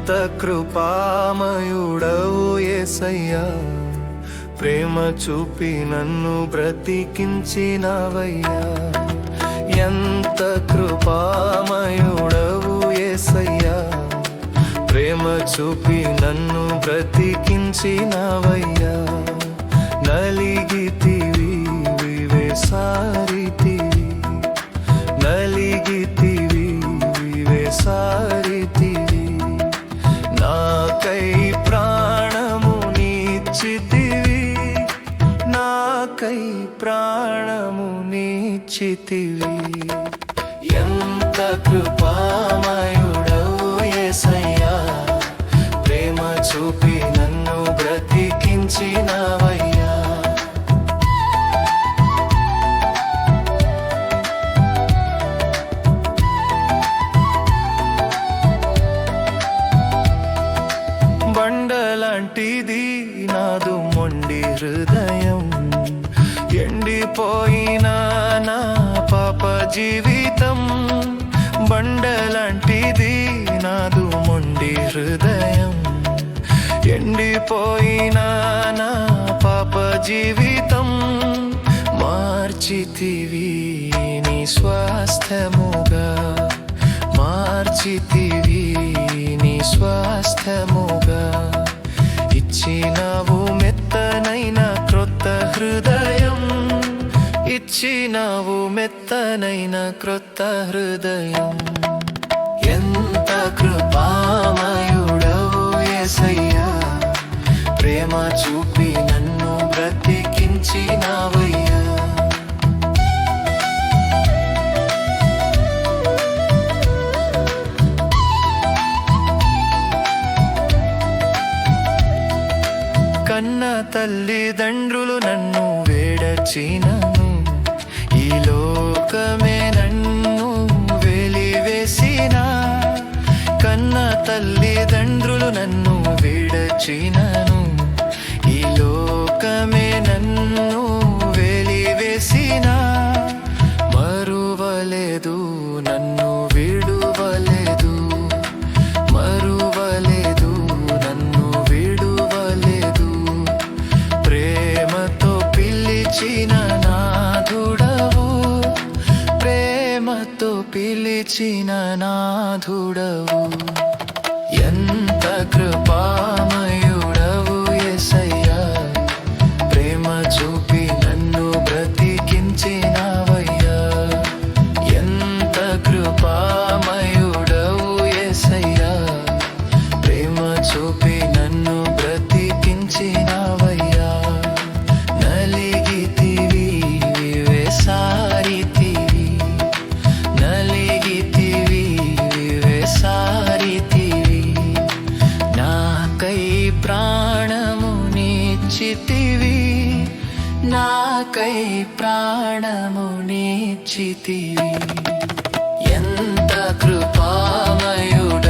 ఎంత కృపామయుడవు ఏసయ్యా. ప్రేమ చూపి నన్ను బ్రతికించినవయ్యా. ఎంత కృపామయుడవు ఏసయ్యా. ప్రేమ చూపి నన్ను బ్రతికించినవయ్యా. నలిగితివి వివేసారి కై ప్రాణము నీచితివి. ఎంత కృపా ఎండిపోయిన నా పాప జీవితం బండలాంటిది నాదు మొండి హృదయం. ఎండిపోయిన నా పాప జీవితం మార్చితివి నీ స్వాస్థ్యముగా మార్చితివి నీ స్వాస్థ్యముగా ఇచ్చినవు ఇచ్చినావు మెత్తనైన క్రొత్త హృదయం. ఎంత కృపామయుడవు యేసయ్యా ప్రేమ చూపి నన్ను బ్రతికించినావయ్యా. కన్న తల్లిదండ్రులు నన్ను వేడచినను. లోకమే నన్ను వెలివేసిన కన్న తల్లిదండ్రులు నన్ను వేడచినను. ఈ లోకమే నన్ను వెలివేసిన మరువలేదు నన్ను విడువలేదు. మరువలేదు నన్ను విడువలేదు. ప్రేమతో పిలిచిన పిలిచిన నాథుడవు. ఎంత కృపామయుడవు యేసయ్యా ప్రేమ చూపి నన్ను బ్రతికించినవయ్యా. ఎంత కృపామయుడవు యేసయ్యా ప్రేమ చూపి ప్రాణము నిచ్చితివి నాకై ప్రాణము నిచ్చితివి ఎంత కృపామయుడ